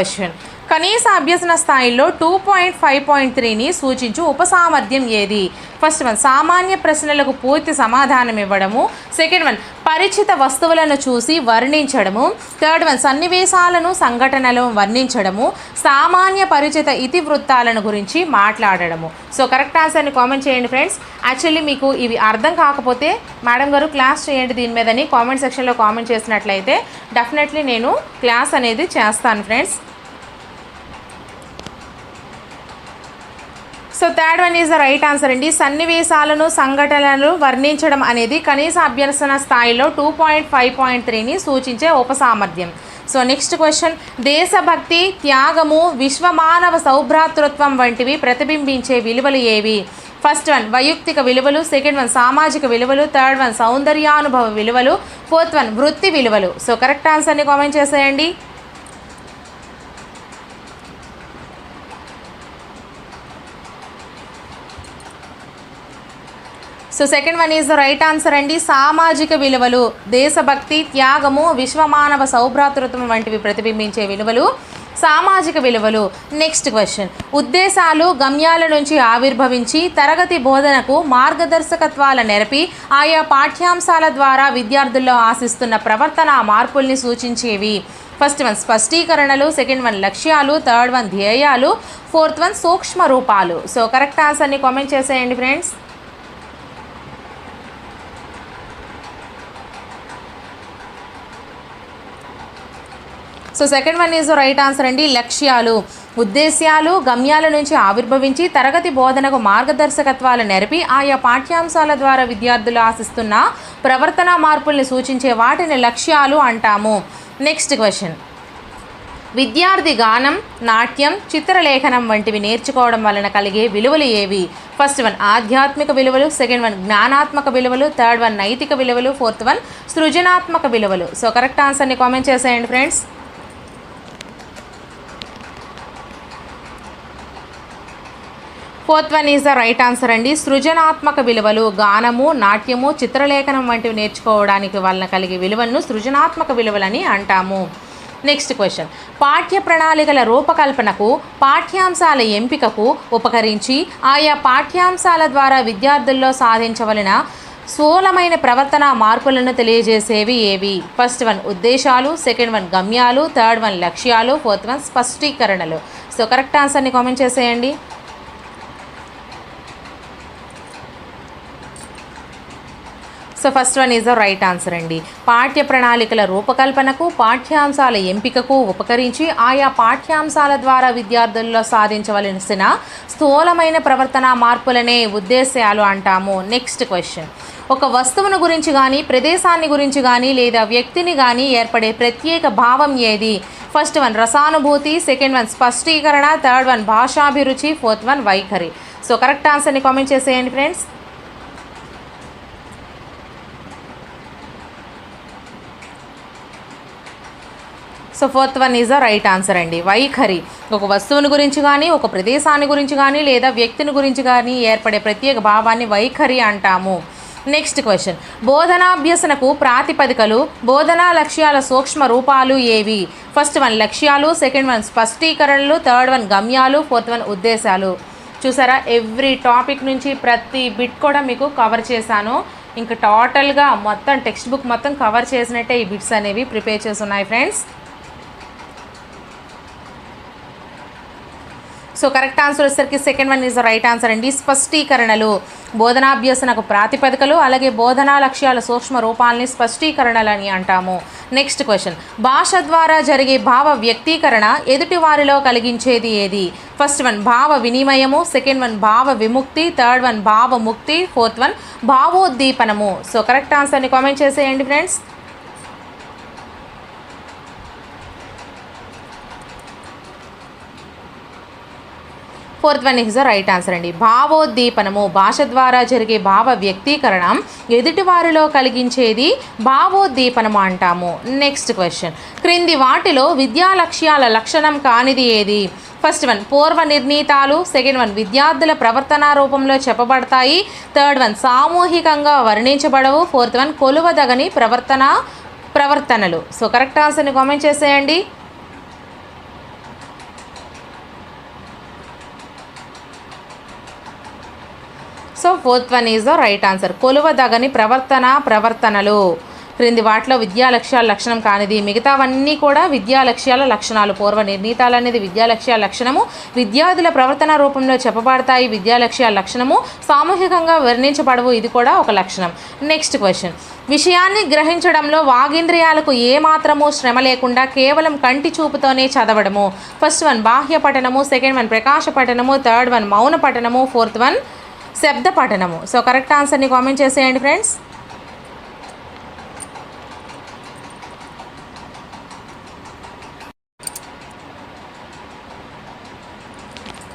Question కనీస అభ్యసన స్థాయిలో టూ పాయింట్ ఫైవ్ పాయింట్ త్రీని సూచించు ఉపసామర్థ్యం ఏది? ఫస్ట్ వన్ సామాన్య ప్రశ్నలకు పూర్తి సమాధానం ఇవ్వడము. సెకండ్ వన్ పరిచిత వస్తువులను చూసి వర్ణించడము. థర్డ్ వన్ సన్నివేశాలను సంఘటనలను వర్ణించడము. సామాన్య పరిచిత ఇతివృత్తాలను గురించి మాట్లాడడము. సో కరెక్ట్ ఆన్సర్ని కామెంట్ చేయండి ఫ్రెండ్స్ యాక్చువల్లీ మీకు ఇవి అర్థం కాకపోతే మేడం గారు క్లాస్ చేయండి దీని మీదని కామెంట్ సెక్షన్లో కామెంట్ చేసినట్లయితే డెఫినెట్లీ నేను క్లాస్ అనేది చేస్తాను friends so third one is the right answer అండి. సన్నివేశాలను సంఘటనలను వర్ణించడం అనేది కనీస అభ్యసన స్థాయిలో టూ పాయింట్ ఫైవ్ పాయింట్ త్రీని సూచించే ఉపసామర్థ్యం. So next question. దేశభక్తి త్యాగము విశ్వమానవ సౌభ్రాతృత్వం వంటివి ప్రతిబింబించే విలువలు ఏవి? ఫస్ట్ వన్ వైయక్తిక విలువలు. సెకండ్ వన్ సామాజిక విలువలు. థర్డ్ వన్ సౌందర్యానుభవ విలువలు. ఫోర్త్ వన్ వృత్తి విలువలు. సో కరెక్ట్ ఆన్సర్ని కామెంట్ చేసేయండి. So second one is the right answer అండి. సామాజిక విలువలు దేశభక్తి త్యాగము విశ్వమానవ సౌభ్రాతృత్వం వంటివి ప్రతిబింబించే విలువలు సామాజిక విలువలు. నెక్స్ట్ క్వశ్చన్ ఉద్దేశాలు గమ్యాల నుంచి ఆవిర్భవించి తరగతి బోధనకు మార్గదర్శకత్వాల నెరపి ఆయా పాఠ్యాంశాల ద్వారా విద్యార్థుల్లో ఆశిస్తున్న ప్రవర్తన మార్పుల్ని సూచించేవి. ఫస్ట్ వన్ స్పష్టీకరణలు. సెకండ్ వన్ లక్ష్యాలు. థర్డ్ వన్ ధ్యేయాలు. ఫోర్త్ వన్ సూక్ష్మ రూపాలు సో కరెక్ట్ ఆన్సర్ని కామెంట్ చేసేయండి friends so second one is right answer అండి లక్ష్యాలు. ఉద్దేశ్యాలు గమ్యాల నుంచి ఆవిర్భవించి తరగతి బోధనకు మార్గదర్శకత్వాలు నెరపి ఆయా పాఠ్యాంశాల ద్వారా విద్యార్థులు ఆశిస్తున్న ప్రవర్తన మార్పుల్ని సూచించే వాటిని లక్ష్యాలు అంటాము. నెక్స్ట్ క్వశ్చన్ విద్యార్థి గానం నాట్యం చిత్రలేఖనం వంటివి నేర్చుకోవడం వలన కలిగే విలువలు ఏవి? ఫస్ట్ వన్ ఆధ్యాత్మిక విలువలు సెకండ్ వన్ జ్ఞానాత్మక విలువలు థర్డ్ వన్ నైతిక విలువలు ఫోర్త్ వన్ సృజనాత్మక విలువలు. సో కరెక్ట్ ఆన్సర్ని కామెంట్ చేసేయండి friends fourth one is the right answer అండి. సృజనాత్మక విలువలు గానము నాట్యము చిత్రలేఖనం వంటివి నేర్చుకోవడానికి వలన కలిగే విలువలను సృజనాత్మక విలువలని అంటాము. నెక్స్ట్ క్వశ్చన్ పాఠ్య ప్రణాళికల రూపకల్పనకు పాఠ్యాంశాల ఎంపికకు ఉపకరించి ఆయా పాఠ్యాంశాల ద్వారా విద్యార్థుల్లో సాధించవలన స్థూలమైన ప్రవర్తన మార్పులను తెలియజేసేవి ఏవి? ఫస్ట్ వన్ ఉద్దేశాలు. సెకండ్ వన్ గమ్యాలు. థర్డ్ వన్ లక్ష్యాలు. ఫోర్త్ వన్ స్పష్టీకరణలు. సో కరెక్ట్ ఆన్సర్ని కామెంట్ చేసేయండి. So first one is the right answer అండి. పాఠ్య ప్రణాళికల రూపకల్పనకు పాఠ్యాంశాల ఎంపికకు ఉపకరించి ఆయా పాఠ్యాంశాల ద్వారా విద్యార్థుల్లో సాధించవలసిన స్థూలమైన ప్రవర్తన మార్పులనే ఉద్దేశ్యాలు అంటాము. నెక్స్ట్ క్వశ్చన్ ఒక వస్తువును గురించి కానీ ప్రదేశాన్ని గురించి కానీ లేదా వ్యక్తిని కానీ ఏర్పడే ప్రత్యేక భావం ఏది? ఫస్ట్ వన్ రసానుభూతి. సెకండ్ వన్ స్పష్టీకరణ. థర్డ్ వన్ భాషాభిరుచి. ఫోర్త్ వన్ వైఖరి. సో కరెక్ట్ ఆన్సర్ని కామెంట్ చేసేయండి friends so fourth one is the right answer అండి. వైఖరి. ఒక వస్తువుని గురించి కానీ ఒక ప్రదేశాన్ని గురించి కానీ లేదా వ్యక్తిని గురించి కానీ ఏర్పడే ప్రత్యేక భావాన్ని వైఖరి అంటాము. నెక్స్ట్ క్వశ్చన్ బోధనాభ్యసనకు ప్రాతిపదికలు బోధనా లక్ష్యాల సూక్ష్మ రూపాలు ఏవి? ఫస్ట్ వన్ లక్ష్యాలు. సెకండ్ వన్ స్పష్టీకరణలు. థర్డ్ వన్ గమ్యాలు. ఫోర్త్ వన్ ఉద్దేశాలు. చూసారా? ఎవ్రీ టాపిక్ నుంచి ప్రతి బిట్ కూడా మీకు కవర్ చేశాను. ఇంకా టోటల్గా మొత్తం టెక్స్ట్ బుక్ మొత్తం కవర్ చేసినట్టే ఈ బిట్స్ అనేవి ప్రిపేర్ చేసి ఉన్నాయి ఫ్రెండ్స్ సో కరెక్ట్ ఆన్సర్ వచ్చేసరికి second one is the right answer అండి. స్పష్టీకరణలు బోధనాభ్యసనకు ప్రాతిపదికలు అలాగే బోధనా లక్ష్యాల సూక్ష్మ రూపాలని స్పష్టీకరణలని అంటాము. నెక్స్ట్ క్వశ్చన్ భాష ద్వారా జరిగే భావ వ్యక్తీకరణ ఎదుటి వారిలో కలిగించేది ఏది? ఫస్ట్ వన్ భావ వినిమయము. సెకండ్ వన్ భావ విముక్తి. థర్డ్ వన్ భావ ముక్తి. ఫోర్త్ వన్ భావోద్దీపనము. సో కరెక్ట్ ఆన్సర్ని కామెంట్ చేసేయండి friends fourth one is the right answer అండి. భావోద్దీపనము భాష ద్వారా జరిగే భావ వ్యక్తీకరణ ఎదుటివారిలో కలిగించేది భావోద్దీపనము అంటాము. నెక్స్ట్ క్వశ్చన్ క్రింది వాటిలో విద్యా లక్ష్యాల లక్షణం కానిది ఏది? ఫస్ట్ వన్ పూర్వ నిర్ణీతాలు. సెకండ్ వన్ విద్యార్థుల ప్రవర్తన రూపంలో చెప్పబడతాయి. థర్డ్ వన్ సామూహికంగా వర్ణించబడవు. ఫోర్త్ వన్ కొలువదగని ప్రవర్తన ప్రవర్తనలు. సో కరెక్ట్ ఆన్సర్ని కామెంట్ చేసేయండి. So fourth one is the right answer కొలువదగని ప్రవర్తన ప్రవర్తనలు. క్రింది వాటిలో విద్యా లక్ష్యాల లక్షణం కానిది మిగతావన్నీ కూడా విద్యా లక్ష్యాల లక్షణాలు. పూర్వ నిర్ణీతాలు అనేది విద్యా లక్ష్యాల లక్షణము. విద్యార్థుల ప్రవర్తన రూపంలో చెప్పబడతాయి విద్యా లక్ష్యాల లక్షణము. సామూహికంగా వర్ణించబడవు ఇది కూడా ఒక లక్షణం. నెక్స్ట్ క్వశ్చన్ విషయాన్ని గ్రహించడంలో వాగింద్రియాలకు ఏమాత్రము శ్రమ లేకుండా కేవలం కంటి చూపుతోనే చదవడము. ఫస్ట్ వన్ బాహ్య పఠనము. సెకండ్ వన్ ప్రకాశ పఠనము. థర్డ్ వన్ మౌన పఠనము. ఫోర్త్ వన్ శబ్ద పఠనము. సో కరెక్ట్ ఆన్సర్ని కామెంట్ చేసేయండి friends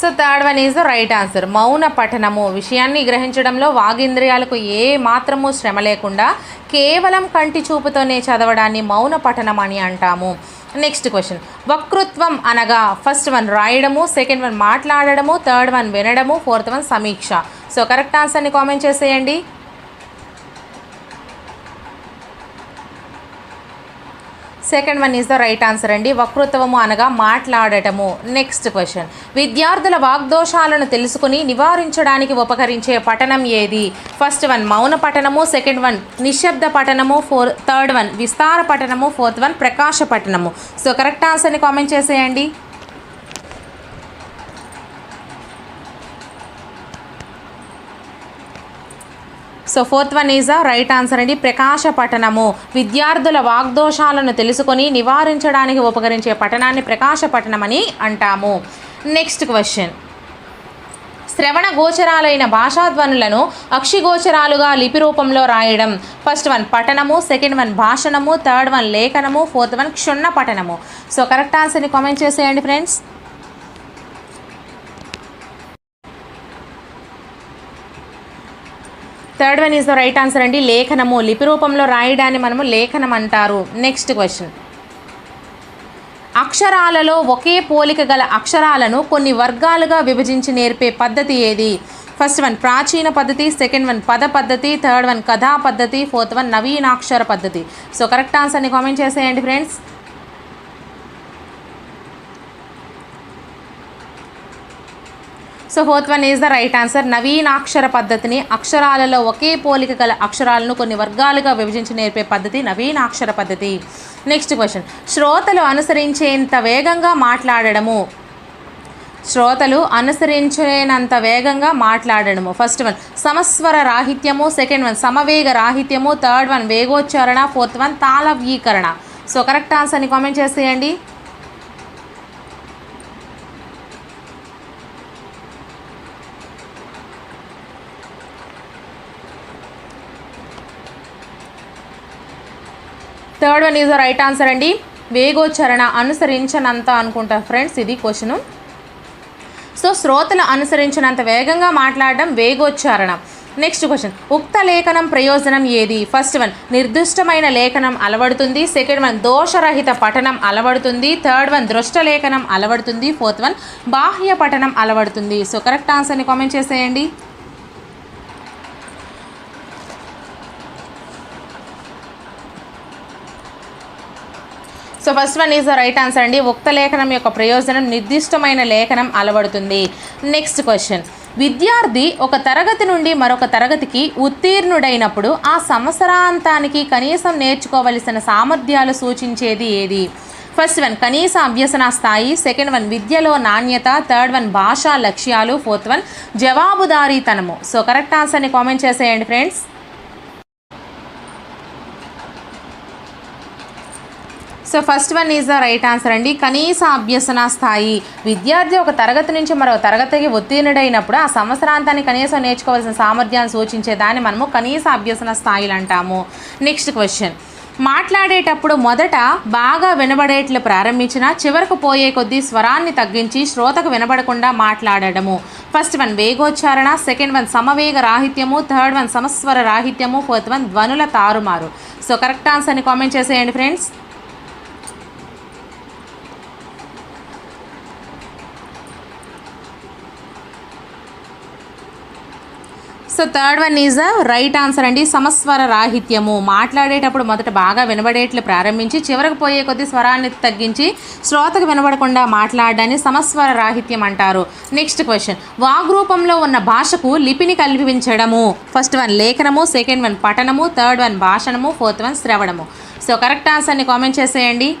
so third one is the right answer మౌన పఠనము. విషయాన్ని గ్రహించడంలో వాగింద్రియాలకు ఏ మాత్రము శ్రమ లేకుండా కేవలం కంటి చూపుతోనే చదవడాన్ని మౌన పఠనం అని అంటాము. నెక్స్ట్ క్వశ్చన్ వక్తృత్వం అనగా ఫస్ట్ వన్ రాయడము సెకండ్ వన్ మాట్లాడడము థర్డ్ వన్ వినడము ఫోర్త్ వన్ సమీక్ష. సో కరెక్ట్ ఆన్సర్ని కామెంట్ చేసేయండి. Second one is the right answer అండి. వక్తృత్వము అనగా మాట్లాడటము. నెక్స్ట్ క్వశ్చన్ విద్యార్థుల వాగ్దోషాలను తెలుసుకుని నివారించడానికి ఉపకరించే పఠనం ఏది? ఫస్ట్ వన్ మౌన పఠనము. సెకండ్ వన్ నిశ్శబ్ద పఠనము. ఫోర్ థర్డ్ వన్ విస్తార పఠనము. ఫోర్త్ వన్ ప్రకాశ పఠనము. సో కరెక్ట్ ఆన్సర్ని కామెంట్ చేసేయండి. So fourth one is right answer అండి ప్రకాశ పఠనము విద్యార్థుల వాగ్దోషాలను తెలుసుకొని నివారించడానికి ఉపకరించే పఠనాన్ని ప్రకాశ పఠనం అని అంటాము. నెక్స్ట్ క్వశ్చన్ శ్రవణ గోచరాలైన భాషాధ్వనులను అక్షిగోచరాలుగా లిపి రూపంలో రాయడం. ఫస్ట్ వన్ పఠనము. సెకండ్ వన్ భాషణము. థర్డ్ వన్ లేఖనము. ఫోర్త్ వన్ క్షుణ్ణ పఠనము. సో కరెక్ట్ ఆన్సర్ని కామెంట్ చేసేయండి friends third one is the right answer అండి. లేఖనము లిపి రూపంలో రాయడాన్ని మనము లేఖనం అంటారు. Next question. అక్షరాలలో ఒకే పోలిక గల అక్షరాలను కొన్ని వర్గాలుగా విభజించి నేర్పే పద్ధతి ఏది? ఫస్ట్ వన్ ప్రాచీన పద్ధతి సెకండ్ వన్ పద పద్ధతి థర్డ్ వన్ కథా పద్ధతి ఫోర్త్ వన్ నవీనాక్షర పద్ధతి. సో కరెక్ట్ ఆన్సర్ని కామెంట్ చేసేయండి friends. So fourth one is the right answer నవీనాక్షర పద్ధతిని అక్షరాలలో ఒకే పోలిక గల అక్షరాలను కొన్ని వర్గాలుగా విభజించి నేర్పే పద్ధతి నవీనాక్షర పద్ధతి. నెక్స్ట్ క్వశ్చన్ శ్రోతలు అనుసరించేంత వేగంగా మాట్లాడడము. శ్రోతలు అనుసరించేనంత వేగంగా మాట్లాడడము. ఫస్ట్ వన్ సమస్వర రాహిత్యము. సెకండ్ వన్ సమవేగ రాహిత్యము. థర్డ్ వన్ వేగోచ్చారణ. ఫోర్త్ వన్ తాళవీకరణ సో కరెక్ట్ ఆన్సర్ని కామెంట్ చేసేయండి. Third one is the right answer అండి. వేగోచరణ అనుసరించనంత అనుకుంటా ఫ్రెండ్స్ ఇది క్వశ్చన్ సో శ్రోతలు అనుసరించినంత వేగంగా మాట్లాడడం వేగోచ్చారణ. నెక్స్ట్ క్వశ్చన్ ఉక్త లేఖనం ప్రయోజనం ఏది? ఫస్ట్ వన్ నిర్దిష్టమైన లేఖనం అలవడుతుంది. సెకండ్ వన్ దోషరహిత పఠనం అలవడుతుంది. థర్డ్ వన్ దృష్ట లేఖనం అలవడుతుంది. ఫోర్త్ వన్ బాహ్య పఠనం అలవడుతుంది. సో కరెక్ట్ ఆన్సర్ని కామెంట్ చేసేయండి. So first one is the right answer అండి. ఉక్త లేఖనం యొక్క ప్రయోజనం నిర్దిష్టమైన లేఖనం అలవడుతుంది. నెక్స్ట్ క్వశ్చన్ విద్యార్థి ఒక తరగతి నుండి మరొక తరగతికి ఉత్తీర్ణుడైనప్పుడు ఆ సంవత్సరాంతానికి కనీసం నేర్చుకోవలసిన సామర్థ్యాలు సూచించేది ఏది? ఫస్ట్ వన్ కనీస అభ్యసన స్థాయి. సెకండ్ వన్ విద్యలో నాణ్యత. థర్డ్ వన్ భాషా లక్ష్యాలు. ఫోర్త్ వన్ జవాబుదారీతనము. సో కరెక్ట్ ఆన్సర్ని కామెంట్ చేసేయండి friends so first one is the right answer అండి. కనీస అభ్యసన స్థాయి. విద్యార్థి ఒక తరగతి నుంచి మరో తరగతికి ఉత్తీర్ణుడైనప్పుడు ఆ సంవత్సరాంతాన్ని కనీసం నేర్చుకోవాల్సిన సామర్థ్యాన్ని సూచించే దాన్ని మనము కనీస అభ్యసన స్థాయిలు అంటాము. నెక్స్ట్ క్వశ్చన్ మాట్లాడేటప్పుడు మొదట బాగా వినబడేట్లు ప్రారంభించిన చివరకు పోయే కొద్దీ స్వరాన్ని తగ్గించి శ్రోతకు వినబడకుండా మాట్లాడడము. ఫస్ట్ వన్ వేగోచ్చారణ. సెకండ్ వన్ సమవేగ రాహిత్యము. థర్డ్ వన్ సమస్వర రాహిత్యము. ఫోర్త్ వన్ ధ్వనుల తారుమారు. సో కరెక్ట్ ఆన్సర్ని కామెంట్ చేసేయండి friends so third one is the right answer అండి. సమస్వర రాహిత్యము. మాట్లాడేటప్పుడు మొదట బాగా వినబడేట్లు ప్రారంభించి చివరకు పోయే కొద్ది స్వరాన్ని తగ్గించి శ్రోతకు వినబడకుండా మాట్లాడడాన్ని సమస్వర రాహిత్యం అంటారు. నెక్స్ట్ క్వశ్చన్ వాగ్రూపంలో ఉన్న భాషకు లిపిని కల్పించడము. ఫస్ట్ వన్ లేఖనము. సెకండ్ వన్ పఠనము. థర్డ్ వన్ భాషణము. ఫోర్త్ వన్ శ్రవణము. సో కరెక్ట్ ఆన్సర్ని కామెంట్ చేసేయండి.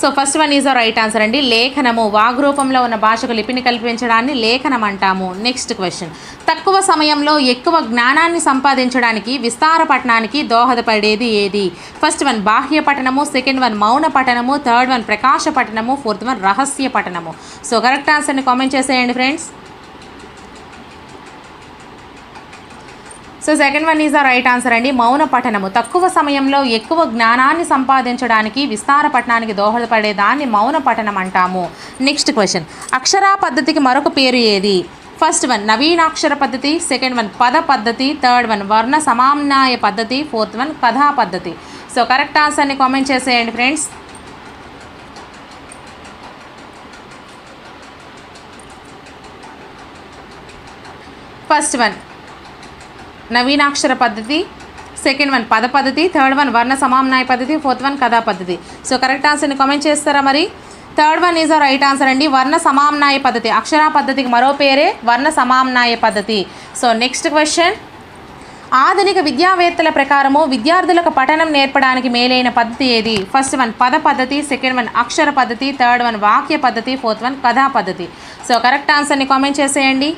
So first one is right answer అండి. లేఖనము. వాగ్రూపంలో ఉన్న భాషకు లిపిని కల్పించడాన్ని లేఖనం అంటాము నెక్స్ట్ క్వశ్చన్ తక్కువ సమయంలో ఎక్కువ జ్ఞానాన్ని సంపాదించడానికి విస్తార పఠనానికి దోహదపడేది ఏది? ఫస్ట్ వన్ బాహ్య పఠనము. సెకండ్ వన్ మౌన పఠనము. థర్డ్ వన్ ప్రకాశ పఠనము. ఫోర్త్ వన్ రహస్య పఠనము. సో కరెక్ట్ ఆన్సర్ని కామెంట్ చేసేయండి friends so second one is the right answer అండి. మౌన పఠనము. తక్కువ సమయంలో ఎక్కువ జ్ఞానాన్ని సంపాదించడానికి విస్తార పఠనానికి దోహదపడే దాన్ని మౌన పఠనం అంటాము. నెక్స్ట్ క్వశ్చన్ అక్షరా పద్ధతికి మరొక పేరు ఏది? ఫస్ట్ వన్ నవీనాక్షర పద్ధతి. సెకండ్ వన్ పద పద్ధతి. థర్డ్ వన్ వర్ణ సమామ్నాయ పద్ధతి. ఫోర్త్ వన్ కథా పద్ధతి. సో కరెక్ట్ ఆన్సర్ని కామెంట్ చేసేయండి ఫ్రెండ్స్ ఫస్ట్ వన్ నవీనాక్షర పద్ధతి సెకండ్ వన్ పద పద్ధతి థర్డ్ వన్ వర్ణ సమామ్నాయ పద్ధతి ఫోర్త్ వన్ కథా పద్ధతి. సో కరెక్ట్ ఆన్సర్ని కామెంట్ చేస్తారా మరి? Third one is right answer అండి. వర్ణ సమామ్నాయ పద్ధతి. అక్షరా పద్ధతికి మరో పేరే వర్ణ సమామ్నాయ పద్ధతి. సో నెక్స్ట్ క్వశ్చన్ ఆధునిక విద్యావేత్తల ప్రకారము విద్యార్థులకు పఠనం నేర్పడానికి మేలైన పద్ధతి ఏది? ఫస్ట్ వన్ పద పద్ధతి సెకండ్ వన్ అక్షర పద్ధతి థర్డ్ వన్ వాక్య పద్ధతి ఫోర్త్ వన్ కథా పద్ధతి. సో కరెక్ట్ ఆన్సర్ని కామెంట్ చేసేయండి.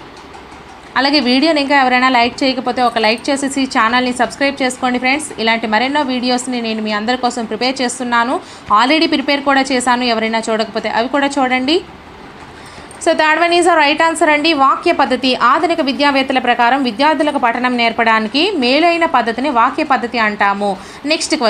అలాగే వీడియోని ఇంకా ఎవరైనా లైక్ చేయకపోతే ఒక లైక్ చేసేసి ఛానల్ని సబ్స్క్రైబ్ చేసుకోండి ఫ్రెండ్స్. ఇలాంటి మరెన్నో వీడియోస్ని నేను మీ అందరి కోసం ప్రిపేర్ చేస్తున్నాను. ఆల్రెడీ ప్రిపేర్ కూడా చేశాను ఎవరైనా చూడకపోతే అవి కూడా చూడండి. So third one is right answer అండి వాక్య పద్ధతి. ఆధునిక విద్యావేత్తల ప్రకారం విద్యార్థులకు పఠనం నేర్పడానికి మేలైన పద్ధతిని వాక్య పద్ధతి అంటాము. Next question